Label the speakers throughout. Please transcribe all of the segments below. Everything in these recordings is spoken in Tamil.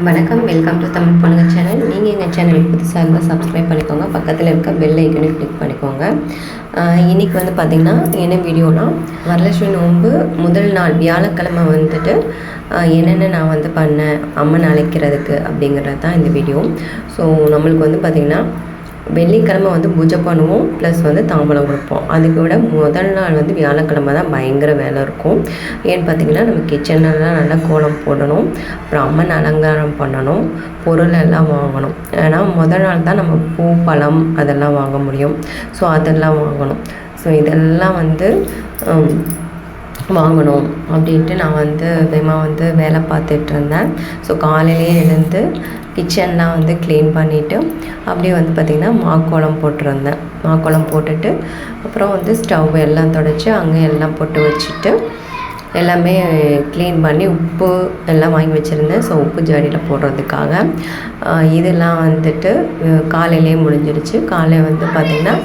Speaker 1: வணக்கம் வெல்கம் டு தமிழ் பொண்ணுங்க சேனல் நீங்கள் எங்கள் சேனலுக்கு புதுசாக இருந்தால் சப்ஸ்கிரைப் பண்ணிக்கோங்க. பக்கத்தில் இருக்க பெல் ஐக்கனையும் கிளிக் பண்ணிக்கோங்க. இன்றைக்கி இன்னைக்கு வந்து பார்த்திங்கன்னா என்ன வீடியோனா வரலட்சுமி நோன்பு முதல் நாள் வியாழக்கிழமை வந்துட்டு என்னென்ன நான் வந்து பண்ணேன் அம்மன் அழைக்கிறதுக்கு அப்படிங்கிறது தான் இந்த வீடியோ ஸோ நம்மளுக்கு வந்து பார்த்திங்கன்னா வெள்ளிக்கிழமை வந்து பூஜை பண்ணுவோம் ப்ளஸ் வந்து தாம்பலம் கொடுப்போம். அதுக்கு விட முதல் நாள் வந்து வியாழக்கிழமை தான் பயங்கர வேலை இருக்கும். ஏன்னு பார்த்தீங்கன்னா நம்ம கிச்சன்லலாம் நல்லா கோலம் போடணும் அப்புறம் அம்மன் அலங்காரம் பண்ணணும் பொருள் எல்லாம் வாங்கணும். ஏன்னா முதல் நாள் தான் நம்ம பூ பழம் அதெல்லாம் வாங்க முடியும். ஸோ அதெல்லாம் வாங்கணும். ஸோ இதெல்லாம் வந்து வாங்கணும் அப்படின்ட்டு நான் வந்து வேகமாக வந்து வேலை பார்த்துட்டு இருந்தேன். ஸோ காலையிலேயே எழுந்து கிச்சன்லாம் வந்து க்ளீன் பண்ணிவிட்டு அப்படியே வந்து பார்த்திங்கன்னா மாக்கோளம் போட்டிருந்தேன். மாக்கோலம் போட்டுட்டு அப்புறம் வந்து ஸ்டவ் எல்லாம் தொடச்சி அங்கே எல்லாம் போட்டு வச்சுட்டு எல்லாமே க்ளீன் பண்ணி உப்பு எல்லாம் வாங்கி வச்சுருந்தேன். ஸோ உப்பு ஜாடியில் போடுறதுக்காக. இதெல்லாம் வந்துட்டு காலையிலேயே முடிஞ்சிடுச்சு காலையில் வந்து பார்த்திங்கன்னா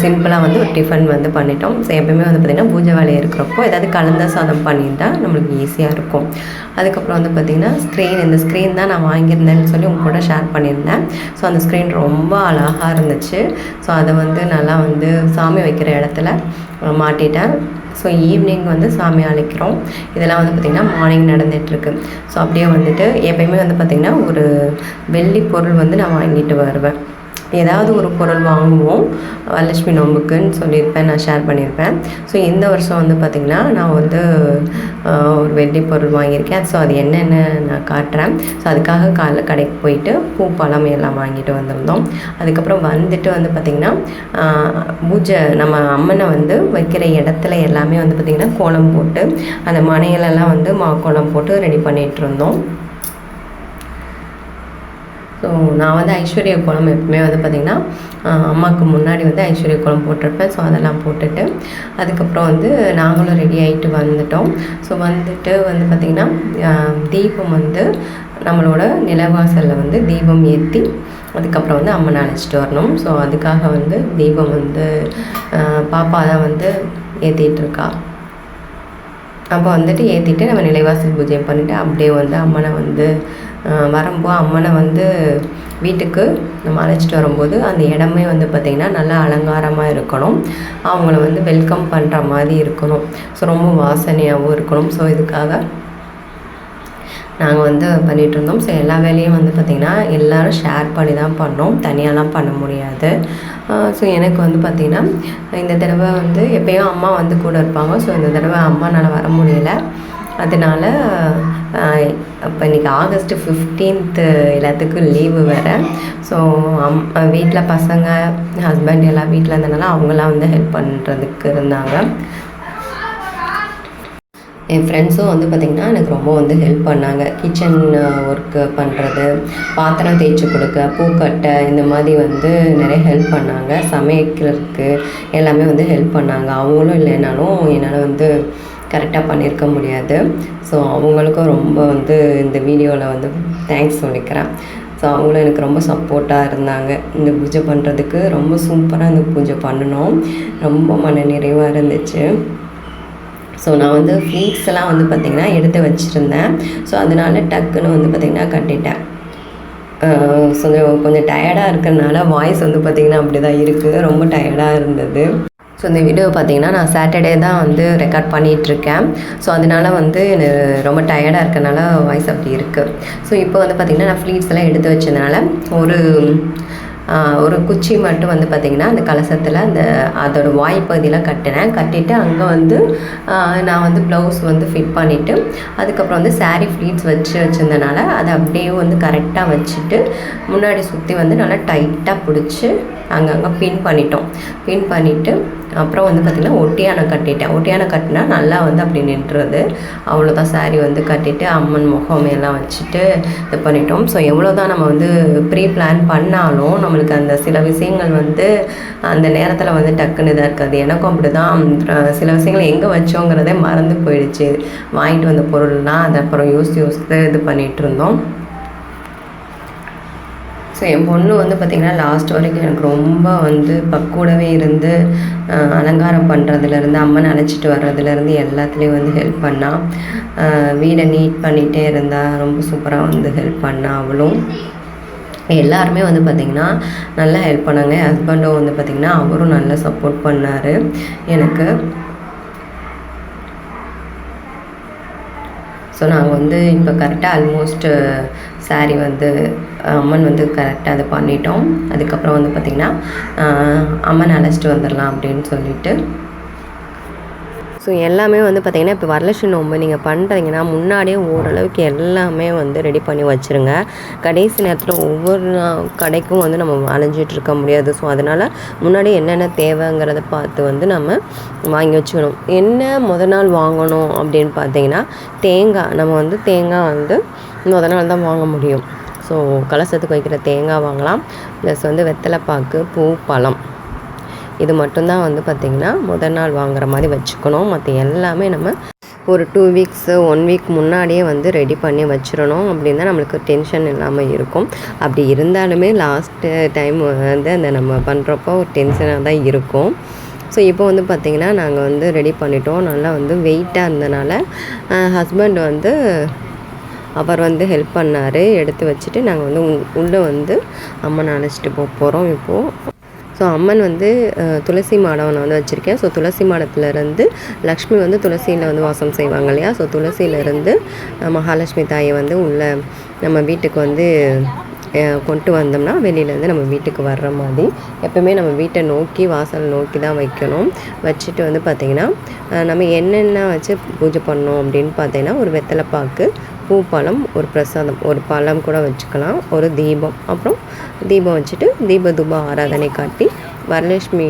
Speaker 1: சிம்பிளாக வந்து ஒரு டிஃபன் வந்து பண்ணிட்டோம். ஸோ எப்பயுமே வந்து பார்த்திங்கன்னா பூஜை வேலை இருக்கிறப்போ ஏதாவது கலந்த சாதம் பண்ணிட்டா நம்மளுக்கு ஈஸியாக இருக்கும். அதுக்கப்புறம் வந்து பார்த்திங்கன்னா ஸ்க்ரீன் இந்த ஸ்க்ரீன் தான் நான் வாங்கியிருந்தேன்னு சொல்லி உங்க கூட ஷேர் பண்ணியிருந்தேன். ஸோ அந்த ஸ்க்ரீன் ரொம்ப அழகாக இருந்துச்சு. ஸோ அதை வந்து நல்லா வந்து சாமி வைக்கிற இடத்துல மாட்டிட்டேன். ஸோ ஈவினிங் வந்து சாமி அழைக்கிறோம். இதெல்லாம் வந்து பார்த்திங்கன்னா மார்னிங் நடந்துகிட்ருக்கு ஸோ அப்படியே வந்துட்டு எப்பயுமே வந்து பார்த்திங்கன்னா ஒரு வெள்ளி பொருள் வந்து நான் வாங்கிட்டு வருவேன். ஏதாவது ஒரு பொருள் வாங்குவோம். வரலட்சுமி நோம்புக்குன்னு சொல்லியிருப்பேன் நான் ஷேர் பண்ணியிருப்பேன். ஸோ இந்த வருஷம் வந்து பார்த்திங்கன்னா நான் வந்து ஒரு வெள்ளி பொருள் வாங்கியிருக்கேன். ஸோ அது என்னென்னு நான் காட்டுறேன். ஸோ அதுக்காக காலைல கடைக்கு போயிட்டு பூ பழம் எல்லாம் வாங்கிட்டு வந்திருந்தோம். அதுக்கப்புறம் வந்துட்டு வந்து பார்த்திங்கன்னா பூஜை நம்ம அம்மனை வந்து வைக்கிற இடத்துல எல்லாமே வந்து பார்த்திங்கன்னா கோலம் போட்டு அந்த மனையிலெல்லாம் வந்து மா கோலம் போட்டு ரெடி பண்ணிகிட்டு இருந்தோம். ஸோ நான் வந்து ஐஸ்வர்யா குளம் எப்பவுமே வந்து பார்த்திங்கன்னா அம்மாவுக்கு முன்னாடி வந்து ஐஸ்வர்யா குளம் போட்டிருப்பேன். ஸோ அதெல்லாம் போட்டுட்டு அதுக்கப்புறம் வந்து நாங்களும் ரெடி ஆகிட்டு வந்துட்டோம். ஸோ வந்துட்டு வந்து பார்த்திங்கன்னா தீபம் வந்து நம்மளோட நிலவாசலில் வந்து தீபம் ஏற்றி அதுக்கப்புறம் வந்து அம்மனை அழைச்சிட்டு வரணும். ஸோ அதுக்காக வந்து தீபம் வந்து பாப்பா தான் வந்து ஏற்றிட்டுருக்கா அப்போ வந்துட்டு ஏற்றிட்டு நம்ம நிலைவாசல் பூஜை பண்ணிவிட்டு அப்படியே வந்து அம்மனை வந்து வரும்போது அம்மனை வந்து வீட்டுக்கு நம்ம அழைச்சிட்டு வரும்போது அந்த இடமே வந்து பார்த்திங்கன்னா நல்லா அலங்காரமாக இருக்கணும். அவங்கள வந்து வெல்கம் பண்ணுற மாதிரி இருக்கணும். ஸோ ரொம்ப வாசனையாகவும் இருக்கணும். ஸோ இதுக்காக நாங்கள் வந்து பண்ணிகிட்டு இருந்தோம். ஸோ எல்லா வேலையும் வந்து பார்த்திங்கன்னா எல்லோரும் ஷேர் பண்ணி தான் பண்ணோம். தனியாலாம் பண்ண முடியாது. ஸோ எனக்கு வந்து பார்த்திங்கன்னா இந்த தடவை வந்து எப்பயும் அம்மா வந்து கூட இருப்பாங்க. ஸோ இந்த தடவை அம்மானால் வர முடியல. அதனால் இப்போ இன்றைக்கி ஆகஸ்ட்டு ஃபிஃப்டீன்த்து எல்லாத்துக்கும் லீவு வேறு. ஸோ அம் வீட்டில் பசங்க ஹஸ்பண்ட் எல்லாம் வீட்டில் இருந்தனால அவங்களாம் வந்து ஹெல்ப் பண்ணுறதுக்கு இருந்தாங்க. என் ஃப்ரெண்ட்ஸும் வந்து பார்த்திங்கன்னா எனக்கு ரொம்ப வந்து ஹெல்ப் பண்ணாங்க. கிச்சன் ஒர்க்கு பண்ணுறது பாத்திரம் தேய்ச்சி கொடுக்க பூக்கட்டை இந்த மாதிரி வந்து நிறைய ஹெல்ப் பண்ணாங்க. சமைக்கிறதுக்கு எல்லாமே வந்து ஹெல்ப் பண்ணாங்க. அவங்களும் இல்லைனாலும் என்னால் வந்து கரெக்டாக பண்ணியிருக்க முடியாது. ஸோ அவங்களுக்கும் ரொம்ப வந்து இந்த வீடியோவில் வந்து தேங்க்ஸ் சொல்லிக்கிறேன். ஸோ அவங்களும் எனக்கு ரொம்ப சப்போர்ட்டாக இருந்தாங்க. இந்த பூஜை பண்ணுறதுக்கு ரொம்ப சூப்பராக இந்த பூஜை பண்ணணும். ரொம்ப மன நிறைவாக இருந்துச்சு. ஸோ நான் வந்து ஃப்ளீக்ஸ் எல்லாம் வந்து பார்த்திங்கன்னா எடுத்து வச்சுருந்தேன். ஸோ அதனால டக்குன்னு வந்து பார்த்திங்கன்னா கட்டிட்டேன். கொஞ்சம் கொஞ்சம் டயர்டாக இருக்கிறனால வாய்ஸ் வந்து பார்த்திங்கன்னா அப்படி தான் இருக்குது ரொம்ப டயர்டாக இருந்தது. ஸோ இந்த வீடியோ பார்த்தீங்கன்னா நான் சாட்டர்டே தான் வந்து ரெக்கார்ட் பண்ணிகிட்ருக்கேன் ஸோ அதனால வந்து எனக்கு ரொம்ப டயர்டாக இருக்கனால வாய்ஸ் அப்படி இருக்குது ஸோ இப்போ வந்து பார்த்திங்கன்னா நான் ஃப்ளீட்ஸ் எல்லாம் எடுத்து வச்சதுனால ஒரு ஒரு குச்சி மட்டும் வந்து பார்த்திங்கன்னா அந்த கலசத்தில் அந்த அதோட வாய்ப்பகுதியெலாம் கட்டினேன். கட்டிட்டு அங்கே வந்து நான் வந்து ப்ளவுஸ் வந்து ஃபிட் பண்ணிவிட்டு அதுக்கப்புறம் வந்து சாரீ ஃப்ளீட்ஸ் வச்சு வச்சுருந்தனால அதை அப்படியே வந்து கரெக்டாக வச்சுட்டு முன்னாடி சுற்றி வந்து நல்லா டைட்டாக பிடிச்சி அங்கங்கே பின் பண்ணிட்டோம். பின் பண்ணிவிட்டு அப்புறம் வந்து பார்த்திங்கன்னா ஒட்டியானை கட்டிட்டேன். ஒட்டியானை கட்டினா நல்லா வந்து அப்படி நின்றுறது அவ்வளோதான் சாரீ வந்து கட்டிட்டு அம்மன் முகம் எல்லாம் வச்சுட்டு இது பண்ணிட்டோம். ஸோ எவ்வளோ தான் நம்ம வந்து ப்ரீ பிளான் பண்ணாலும் நம்ம நம்மளுக்கு அந்த சில விஷயங்கள் வந்து அந்த நேரத்தில் வந்து டக்குன்னு இதாக இருக்காது. எனக்கும் அப்படி தான் சில விஷயங்கள் எங்கே வச்சோங்கிறதே மறந்து போயிடுச்சு. வாங்கிட்டு வந்த பொருள்லாம் அதை அப்புறம் யோசித்து யோசித்து இது பண்ணிகிட்டு இருந்தோம். ஸோ என் பொண்ணு வந்து பார்த்திங்கன்னா லாஸ்ட் வரைக்கும் எனக்கு ரொம்ப வந்து பக்கூடவே இருந்து அலங்காரம் பண்ணுறதுலேருந்து அம்மன் அழைச்சிட்டு வர்றதுலேருந்து எல்லாத்துலேயும் வந்து ஹெல்ப் பண்ணால் வீடை நீட் பண்ணிகிட்டே இருந்தால் ரொம்ப சூப்பராக வந்து ஹெல்ப் பண்ணால் அவளும். எல்லாருமே வந்து பார்த்திங்கன்னா நல்லா ஹெல்ப் பண்ணாங்க. என் ஹஸ்பண்டும் வந்து பார்த்திங்கன்னா அவரும் நல்லா சப்போர்ட் பண்ணார். எனக்கு ஸோ நாங்கள் வந்து இப்போ கரெக்டாக ஆல்மோஸ்ட்டு saree வந்து அம்மன் வந்து கரெக்டாக அதை பண்ணிட்டோம். அதுக்கப்புறம் வந்து பார்த்திங்கன்னா அம்மன் அழைச்சிட்டு வந்துடலாம் அப்படின்னு சொல்லிட்டு. ஸோ எல்லாமே வந்து பார்த்திங்கன்னா இப்போ வரலட்சுமி நோம்பு நீங்கள் பண்ணுறீங்கன்னா முன்னாடியே ஓரளவுக்கு எல்லாமே வந்து ரெடி பண்ணி வச்சுருங்க. கடைசி நேரத்தில் ஒவ்வொரு கடைக்கும் வந்து நம்ம அலைஞ்சிட்டு இருக்க முடியாது. ஸோ அதனால் முன்னாடி என்னென்ன தேவைங்கிறத பார்த்து வந்து நம்ம வாங்கி வச்சுக்கணும். என்ன முத நாள் வாங்கணும் அப்படின்னு பார்த்தீங்கன்னா தேங்காய் நம்ம வந்து தேங்காய் வந்து முத நாள் தான் வாங்க முடியும். ஸோ கலசத்துக்கு வைக்கிற தேங்காய் வாங்கலாம். ப்ளஸ் வந்து வெத்தலைப்பாக்கு பூ பழம். இது மட்டும்தான் வந்து பார்த்திங்கன்னா முதல் நாள் வாங்குற மாதிரி வச்சுக்கணும். மற்ற எல்லாமே நம்ம ஒரு டூ வீக்ஸு ஒன் வீக் முன்னாடியே வந்து ரெடி பண்ணி வச்சிடணும். அப்படின்னு தான் நம்மளுக்கு டென்ஷன் இல்லாமல் இருக்கும். அப்படி இருந்தாலுமே லாஸ்ட்டு டைம் வந்து அந்த நம்ம பண்ணுறப்போ ஒரு டென்ஷனாக தான் இருக்கும். ஸோ இப்போ வந்து பார்த்திங்கன்னா நாங்கள் வந்து ரெடி பண்ணிட்டோம். நல்லா வந்து வெயிட்டாக இருந்தனால ஹஸ்பண்ட் வந்து அவர் வந்து ஹெல்ப் பண்ணார். எடுத்து வச்சுட்டு நாங்கள் வந்து உள்ளே வந்து அம்மனை அழைச்சிட்டு போக போகிறோம் இப்போது ஸோ அம்மன் வந்து துளசி மாடம் நான் வந்து வச்சுருக்கேன். ஸோ துளசி மாடத்துலேருந்து லக்ஷ்மி வந்து துளசியில் வந்து வாசம் செய்வாங்க இல்லையா? ஸோ துளசியிலேருந்து மகாலட்சுமி தாயை வந்து உள்ள நம்ம வீட்டுக்கு வந்து கொண்டு வந்தோம்னா வெளியிலேருந்து நம்ம வீட்டுக்கு வர்ற மாதிரி. எப்பவுமே நம்ம வீட்டை நோக்கி வாசல் நோக்கி தான் வைக்கணும். வச்சுட்டு வந்து பார்த்திங்கன்னா நம்ம என்னென்ன வச்சு பூஜை பண்ணோம் அப்படின்னு பார்த்தீங்கன்னா ஒரு வெத்தலைப்பாக்கு பூ பழம் ஒரு பிரசாதம் ஒரு பழம் கூட வச்சுக்கலாம். ஒரு தீபம். அப்புறம் தீபம் வச்சுட்டு தீப தூப ஆராதனை காட்டி வரலட்சுமி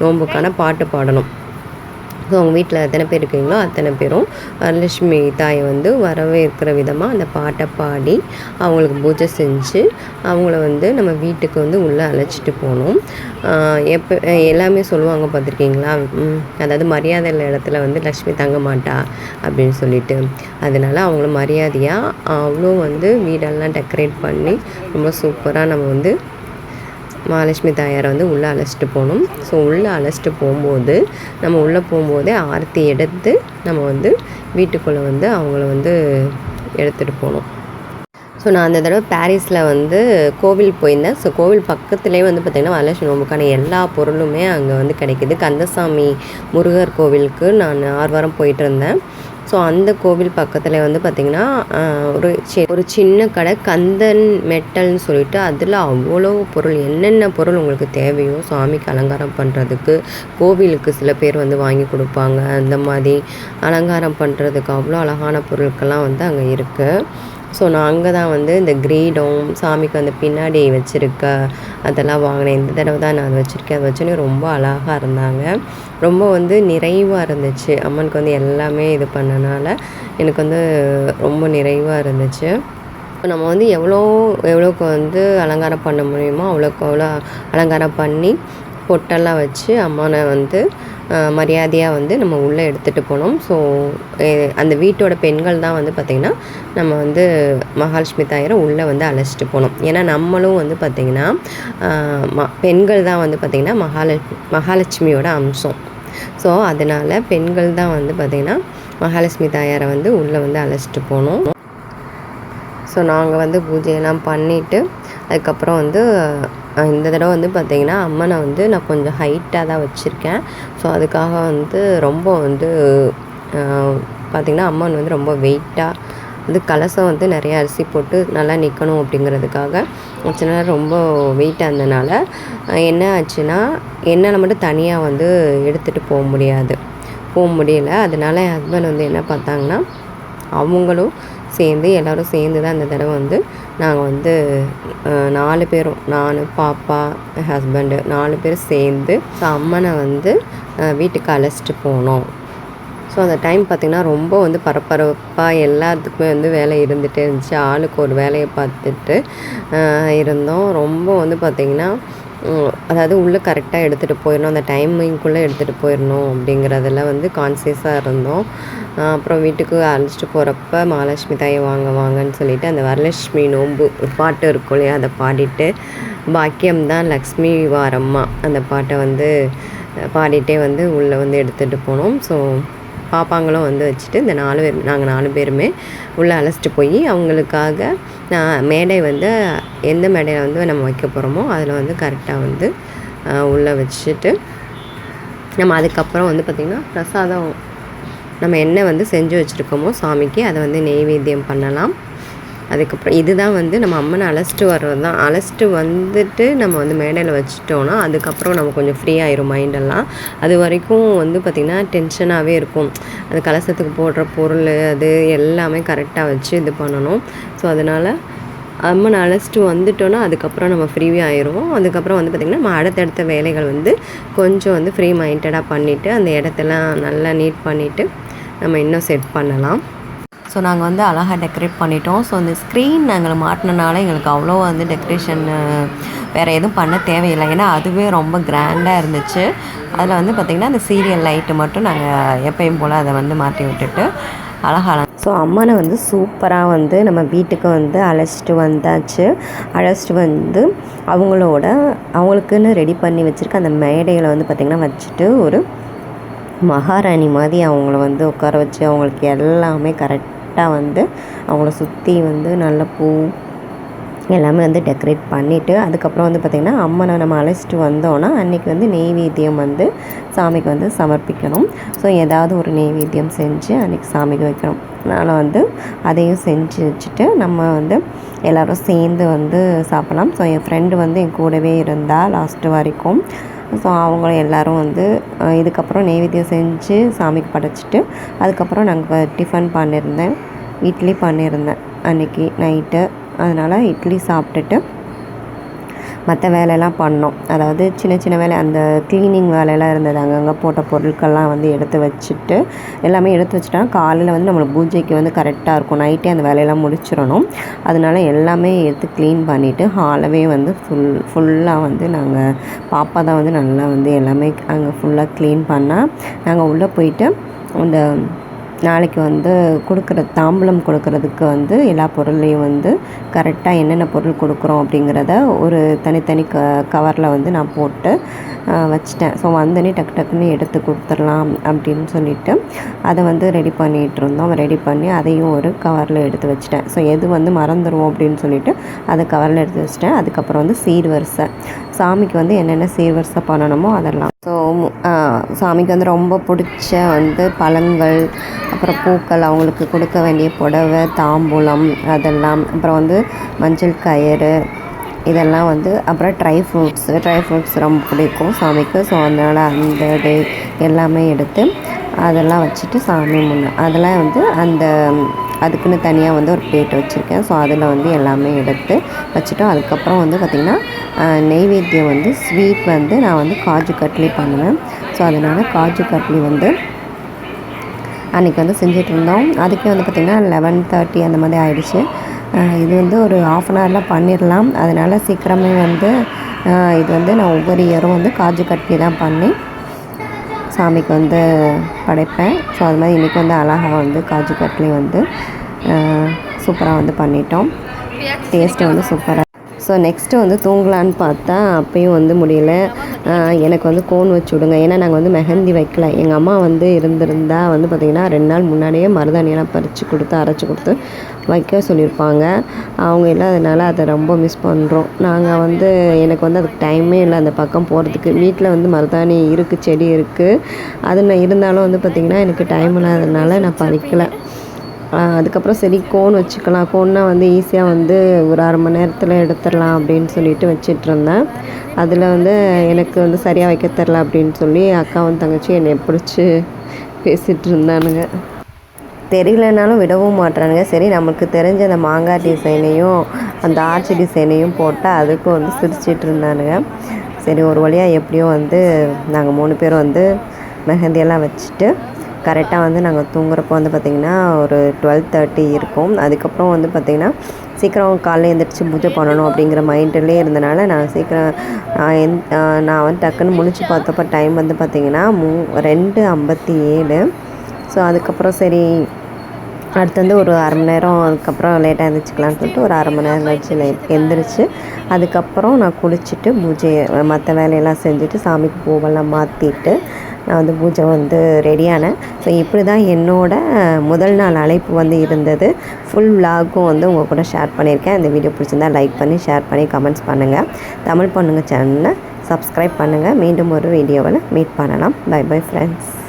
Speaker 1: நோன்புக்கான பாட்டு பாடணும். அவங்க வீட்டில் எத்தனை பேர் இருக்கீங்களோ அத்தனை பேரும் வரலட்சுமி தாயை வந்து வரவேற்கிற விதமாக அந்த பாட்டை பாடி அவங்களுக்கு பூஜை செஞ்சு அவங்கள வந்து நம்ம வீட்டுக்கு வந்து உள்ளே அழைச்சிட்டு போகணும். எப்போ எல்லாமே சொல்லுவாங்க பார்த்துருக்கீங்களா? அதாவது மரியாதை உள்ள இடத்துல வந்து லக்ஷ்மி தங்க மாட்டா அப்படின்னு சொல்லிட்டு. அதனால அவங்கள மரியாதையாக அவ்வளோ வந்து வீடெல்லாம் டெக்கரேட் பண்ணி ரொம்ப சூப்பராக நம்ம வந்து மகாலட்சுமி தாயாரை வந்து உள்ளே அழைச்சிட்டு போகணும். ஸோ உள்ளே அழைச்சிட்டு போகும்போது நம்ம உள்ளே போகும்போதே ஆரத்தி எடுத்து நம்ம வந்து வீட்டுக்குள்ளே வந்து அவங்கள வந்து எடுத்துகிட்டு போகணும். ஸோ நான் அந்த தடவை பாரிஸில் வந்து கோவில் போயிருந்தேன். ஸோ கோவில் பக்கத்துலேயே வந்து பார்த்திங்கன்னா வரலட்சுமி நோம்புக்கான எல்லா பொருளுமே அங்கே வந்து கிடைக்கிது. கந்தசாமி முருகர் கோவிலுக்கு நான் ஆறு வாரம் போயிட்டு இருந்தேன். ஸோ அந்த கோவில் பக்கத்தில் வந்து பார்த்திங்கன்னா ஒரு ஒரு சின்ன கடை கந்தன் மெட்டல்னு சொல்லிட்டு அதில் அவ்வளோ பொருள் என்னென்ன பொருள் உங்களுக்கு தேவையோ சாமிக்கு அலங்காரம் பண்ணுறதுக்கு கோவிலுக்கு சில பேர் வந்து வாங்கி கொடுப்பாங்க அந்த மாதிரி அலங்காரம் பண்ணுறதுக்கு அவ்வளோ அழகான பொருட்கள்லாம் வந்து அங்கே இருக்குது ஸோ நான் அங்கே தான் வந்து இந்த கிரீடம் சாமிக்கு அந்த பின்னாடி வச்சுருக்க அதெல்லாம் வாங்கினேன். இந்த தடவை தான் நான் வச்சுருக்கேன். அதை வச்சோன்னே ரொம்ப அழகாக இருந்தாங்க. ரொம்ப வந்து நிறைவாக இருந்துச்சு. அம்மனுக்கு வந்து எல்லாமே இது பண்ணனால எனக்கு வந்து ரொம்ப நிறைவாக இருந்துச்சு. இப்போ நம்ம வந்து எவ்வளோ எவ்வளோக்கு வந்து அலங்காரம் பண்ண முடியுமோ அவ்வளோக்கு அவ்வளோ அலங்காரம் பண்ணி பொட்டெல்லாம் வச்சு அம்மனை வந்து மரியாதையாக வந்து நம்ம உள்ளே எடுத்துகிட்டு போனோம் ஸோ அந்த வீட்டோட பெண்கள் தான் வந்து பார்த்திங்கன்னா நம்ம வந்து மகாலட்சுமி தாயரை உள்ளே வந்து அழைச்சிட்டு போனோம் ஏன்னா நம்மளும் வந்து பார்த்திங்கன்னா ம- பெண்கள் தான் வந்து பார்த்திங்கன்னா மகாலட்சுமி மகாலட்சுமியோட அம்சம். ஸோ அதனால் பெண்கள் தான் வந்து பார்த்திங்கன்னா மகாலட்சுமி தாயாரை வந்து உள்ளே வந்து அழைச்சிட்டு போனோம் ஸோ நாங்கள் வந்து பூஜையெல்லாம் பண்ணிவிட்டு அதுக்கப்புறம் வந்து இந்த தடவை வந்து பார்த்திங்கன்னா அம்மனை வந்து நான் கொஞ்சம் ஹைட்டாக தான் வச்சுருக்கேன். ஸோ அதுக்காக வந்து ரொம்ப வந்து பார்த்திங்கன்னா அம்மன் வந்து ரொம்ப வெயிட்டாக வந்து கலசம் வந்து நிறைய அரிசி போட்டு நல்லா நிற்கணும் அப்படிங்கிறதுக்காக வச்சனால ரொம்ப வெயிட்டாக இருந்தனால என்ன ஆச்சுன்னா என்னால் மட்டும் தனியாக வந்து எடுத்துகிட்டு போக முடியாது. போக முடியல. அதனால என் ஹஸ்பண்ட் வந்து என்ன பார்த்தாங்கன்னா அவங்களும் சேர்ந்து எல்லோரும் சேர்ந்து தான் அந்த தடவை வந்து நாங்கள் வந்து நாலு பேரும் நான் பாப்பா என் ஹஸ்பண்டு நாலு பேர் சேர்ந்து ஸோ அம்மனை வந்து வீட்டுக்கு அழைச்சிட்டு போனோம். ஸோ அந்த டைம் பார்த்திங்கன்னா ரொம்ப வந்து பரபரப்பாக எல்லாத்துக்குமே வந்து வேலை இருந்துகிட்டே இருந்துச்சு. ஆளுக்கு ஒரு வேலையை பார்த்துட்டு இருந்தோம். ரொம்ப வந்து பார்த்திங்கன்னா அதாவது உள்ளே கரெக்டாக எடுத்துகிட்டு போயிடணும். அந்த டைமிங்குள்ளே எடுத்துகிட்டு போயிடணும் அப்படிங்கிறதுல வந்து கான்சியஸாக இருந்தோம். அப்புறம் வீட்டுக்கு அழைச்சிட்டு போகிறப்ப மகாலட்சுமி தாயை வாங்க வாங்கன்னு சொல்லிட்டு அந்த வரலட்சுமி நோம்பு ஒரு பாட்டு இருக்கும் இல்லையா? அதை பாடிட்டு பாக்கியம்தான் லக்ஷ்மி வாரம்மா. அந்த பாட்டை வந்து பாடிட்டே வந்து உள்ளே வந்து எடுத்துகிட்டு போனோம். ஸோ பாப்பாங்களும் வந்து வச்சுட்டு இந்த நாலு பேர் நாங்கள் நாலு பேருமே உள்ளே அழைச்சிட்டு போய் அவங்களுக்காக நான் மேடை வந்து எந்த மேடையில் வந்து நம்ம வைக்க போகிறோமோ அதில் வந்து கரெக்டாக வந்து உள்ளே வச்சுட்டு நம்ம அதுக்கப்புறம் வந்து பார்த்திங்கன்னா பிரசாதம் நம்ம என்ன வந்து செஞ்சு வச்சுருக்கோமோ சாமிக்கு அதை வந்து நெய்வேத்தியம் பண்ணலாம். அதுக்கப்புறம் இதுதான் வந்து நம்ம அம்மனை அழைச்சிட்டு வர்றது தான் அழைச்சிட்டு வந்துட்டு நம்ம வந்து மேடையில் வச்சுட்டோன்னா அதுக்கப்புறம் நம்ம கொஞ்சம் ஃப்ரீ ஆயிரும் மைண்டெல்லாம் அது வரைக்கும் வந்து பார்த்திங்கன்னா டென்ஷனாகவே இருக்கும். அந்த கலசத்துக்கு போடுற பொருள் அது எல்லாமே கரெக்டாக வச்சு இது பண்ணணும். ஸோ அதனால் அம்மனை அழைச்சிட்டு வந்துட்டோன்னா அதுக்கப்புறம் நம்ம ஃப்ரீவே ஆயிடுவோம் அதுக்கப்புறம் வந்து பார்த்திங்கன்னா நம்ம அடுத்தடுத்த வேலைகள் வந்து கொஞ்சம் வந்து ஃப்ரீ மைண்டடாக பண்ணிவிட்டு அந்த இடத்தெல்லாம் நல்லா நீட் பண்ணிவிட்டு நம்ம இன்னும் செட் பண்ணலாம். ஸோ நாங்கள் வந்து அழகாக டெக்கரேட் பண்ணிட்டோம். ஸோ அந்த ஸ்க்ரீன் நாங்கள் மாட்டினனால எங்களுக்கு அவ்வளோ வந்து டெக்கரேஷன் வேறு எதுவும் பண்ண தேவையில்லை. ஏன்னா அதுவே ரொம்ப கிராண்டாக இருந்துச்சு. அதில் வந்து பார்த்திங்கன்னா அந்த சீரியல் லைட்டு மட்டும் நாங்கள் எப்பயும் போல் அதை வந்து மாட்டி விட்டுட்டு அழகாக ஸோ அம்மனை வந்து சூப்பராக வந்து நம்ம வீட்டுக்கு வந்து அழைச்சிட்டு வந்தாச்சு. அழைச்சிட்டு வந்து அவங்களோட அவங்களுக்குன்னு ரெடி பண்ணி வச்சுருக்க அந்த மேடையில் வந்து பார்த்திங்கன்னா வச்சுட்டு ஒரு மகாராணி மாதிரி அவங்கள வந்து உட்கார வச்சு அவங்களுக்கு எல்லாமே கரெக்ட் கரெக்டாக வந்து அவங்கள சுற்றி வந்து நல்ல பூ எல்லாமே வந்து டெக்கரேட் பண்ணிவிட்டு அதுக்கப்புறம் வந்து பார்த்திங்கன்னா அம்மனை நம்ம அழைச்சிட்டு வந்தோன்னா அன்றைக்கி வந்து நெய்வேத்தியம் வந்து சாமிக்கு வந்து சமர்ப்பிக்கணும். ஸோ ஏதாவது ஒரு நெய்வேத்தியம் செஞ்சு அன்றைக்கி சாமிக்கு வைக்கணும். அதனால் வந்து அதையும் செஞ்சு வச்சுட்டு நம்ம வந்து எல்லோரும் சேர்ந்து வந்து சாப்பிட்லாம். ஸோ என் ஃப்ரெண்டு வந்து என் கூடவே இருந்தால் லாஸ்ட்டு வரைக்கும். ஸோ அவங்களும் எல்லாரும் வந்து இதுக்கப்புறம் நெய்வேத்தியம் செஞ்சு சாமிக்கு படைச்சிட்டு அதுக்கப்புறம் நாங்கள் டிஃபன் பண்ணியிருந்தேன் இட்லி பண்ணியிருந்தேன் அன்றைக்கி நைட்டு அதனால் இட்லி சாப்பிட்டுட்டு மற்ற வேலையெல்லாம் பண்ணோம். அதாவது சின்ன சின்ன வேலை அந்த க்ளீனிங் வேலையெல்லாம் இருந்தது. அங்கங்கே போட்ட பொருட்கள்லாம் வந்து எடுத்து வச்சுட்டு எல்லாமே எடுத்து வச்சுட்டா காலையில் வந்து நம்மளுக்கு பூஜைக்கு வந்து கரெக்டாக இருக்கும். நைட்டே அந்த வேலையெல்லாம் முடிச்சிடணும். அதனால எல்லாமே எடுத்து க்ளீன் பண்ணிவிட்டு ஹாலவே வந்து ஃபுல் ஃபுல்லாக வந்து நாங்கள் பாப்பா தான் வந்து நல்லா வந்து எல்லாமே அங்கே ஃபுல்லாக க்ளீன் பண்ணால் நாங்கள் உள்ளே போயிட்டு அந்த நாளைக்கு வந்து கொடுக்குற தாம்பூலம் கொடுக்கறதுக்கு வந்து எல்லா பொருளையும் வந்து கரெக்டாக என்னென்ன பொருள் கொடுக்குறோம் அப்படிங்கிறத ஒரு தனித்தனி க கவரில் வந்து நான் போட்டு வச்சிட்டேன். ஸோ வந்தோடனே டக்கு டக்குன்னு எடுத்து கொடுத்துடலாம் அப்படின்னு சொல்லிட்டு அதை வந்து ரெடி பண்ணிகிட்டு இருந்தோம். ரெடி பண்ணி அதையும் ஒரு கவரில் எடுத்து வச்சிட்டேன். ஸோ எது வந்து மறந்துடுவோம் அப்படின்னு சொல்லிட்டு அதை கவரில் எடுத்து வச்சிட்டேன். அதுக்கப்புறம் வந்து சீர்வரிசை. சாமிக்கு வந்து என்னென்ன சீர்வரிசை பண்ணணுமோ அதெல்லாம். ஸோ சாமிக்கு வந்து ரொம்ப பிடிச்ச வந்து பழங்கள் அப்புறம் பூக்கள் அவங்களுக்கு கொடுக்க வேண்டிய புடவை தாம்பூலம் அதெல்லாம் அப்புறம் வந்து மஞ்சள் கயிறு இதெல்லாம் வந்து அப்புறம் ட்ரை ஃப்ரூட்ஸு ட்ரை ஃப்ரூட்ஸ் ரொம்ப பிடிக்கும் சாமிக்கு. ஸோ அதனால் அந்த இது எல்லாமே எடுத்து அதெல்லாம் வச்சுட்டு சாமி முன்னே அதெல்லாம் வந்து அந்த அதுக்குன்னு தனியாக வந்து ஒரு பிளேட் வச்சுருக்கேன். ஸோ அதில் வந்து எல்லாமே எடுத்து வச்சுட்டோம். அதுக்கப்புறம் வந்து பார்த்திங்கன்னா நெய்வேத்தியம் வந்து ஸ்வீட் வந்து நான் வந்து காஜு கட்லி பண்ணுவேன். ஸோ அதனால் காஜு கட்லி வந்து அன்றைக்கி வந்து செஞ்சுட்டு இருந்தோம். அதுக்கே வந்து பார்த்திங்கன்னா லெவன் தேர்ட்டி அந்த மாதிரி ஆயிடுச்சு. இது வந்து ஒரு ஆஃப் அன் ஹவரில் பண்ணிடலாம். அதனால் சீக்கிரமே வந்து இது வந்து நான் ஒவ்வொரு இயரும் வந்து காஜு கட்லி தான் பண்ணி சாமிக்கு வந்து படைப்பேன். ஸோ அது மாதிரி இன்றைக்கி வந்து அழகாக வந்து காஜு கட்லி வந்து சூப்பராக வந்து பண்ணிட்டோம். டேஸ்ட்டு வந்து சூப்பராக ஸோ நெக்ஸ்ட்டு வந்து தூங்கலான்னு பார்த்தா அப்பயும் வந்து முடியல. எனக்கு வந்து கோன் வச்சு விடுங்க. ஏன்னா நாங்கள் வந்து மெஹந்தி வைக்கல. எங்கள் அம்மா வந்து இருந்திருந்தா வந்து பார்த்திங்கன்னா ரெண்டு நாள் முன்னாடியே மருதாணியெல்லாம் பறித்து கொடுத்து அரைச்சி கொடுத்து வைக்க சொல்லியிருப்பாங்க. அவங்க இல்லாதனால அதை ரொம்ப மிஸ் பண்ணுறோம் நாங்கள் வந்து எனக்கு வந்து அதுக்கு டைமே இல்லை அந்த பக்கம் போகிறதுக்கு வீட்டில் வந்து மருதாணி இருக்குது செடி இருக்குது அது நான் இருந்தாலும் வந்து பார்த்திங்கன்னா எனக்கு டைம் இல்லாததுனால நான் பறிக்கலை. அதுக்கப்புறம் சரி கோன் வச்சுக்கலாம். கோன்னா வந்து ஈஸியாக வந்து ஒரு அரை மணி நேரத்தில் எடுத்துடலாம் அப்படின்னு சொல்லிட்டு வச்சிட்டு இருந்தேன். அதில் வந்து எனக்கு வந்து சரியாக வைக்க தெரில அப்படின்னு சொல்லி அக்காவும் தங்கச்சி என்னை பிடிச்சி பேசிகிட்டு இருந்தானுங்க. தெரியலனாலும் விடவும் மாட்றானுங்க. சரி நமக்கு தெரிஞ்ச அந்த மாங்காய் டிசைனையும் அந்த ஆர்ச்சி டிசைனையும் போட்டால் அதுக்கும் வந்து சிரிச்சிட்டு இருந்தானுங்க. சரி ஒரு வழியாக எப்படியோ வந்து நாங்கள் மூணு பேரும் வந்து மெஹந்தியெல்லாம் வச்சுட்டு கரெக்டாக வந்து நாங்கள் தூங்குறப்போ வந்து பார்த்திங்கன்னா ஒரு டுவெல் தேர்ட்டி இருக்கும். அதுக்கப்புறம் வந்து பார்த்திங்கன்னா சீக்கிரம் காலைல எழுந்திரிச்சு பூஜை பண்ணணும் அப்படிங்கிற மைண்டிலே இருந்தனால நான் சீக்கிரம் நான் எந் நான் வந்து டக்குன்னு முழிச்சு பார்த்தப்ப டைம் வந்து பார்த்திங்கன்னா மூ ரெண்டு ஐம்பத்தி ஏழு. ஸோ அதுக்கப்புறம் சரி அடுத்து வந்து ஒரு அரை மணி நேரம் அதுக்கப்புறம் லேட்டாக எழுந்திரிச்சிக்கலான்னு சொல்லிட்டு ஒரு அரை மணி நேரம் கழிச்சு லைட் எழுந்திரிச்சு அதுக்கப்புறம் நான் குளிச்சுட்டு பூஜையை மற்ற வேலையெல்லாம் செஞ்சுட்டு சாமிக்கு பூவெல்லாம் மாற்றிட்டு நான் வந்து பூஜை வந்து ரெடியானேன் ஸோ இப்படி தான் என்னோட முதல் நாள் அழைப்பு வந்து இருந்தது. ஃபுல் விலாகும் வந்து உங்கள் கூட ஷேர் பண்ணியிருக்கேன். இந்த வீடியோ பிடிச்சிருந்தா லைக் பண்ணி ஷேர் பண்ணி கமெண்ட்ஸ் பண்ணுங்கள் தமிழ் பொண்ணுங்க சேனலை சப்ஸ்கிரைப் பண்ணுங்கள் மீண்டும் ஒரு வீடியோவில் மீட் பண்ணலாம். By bye friends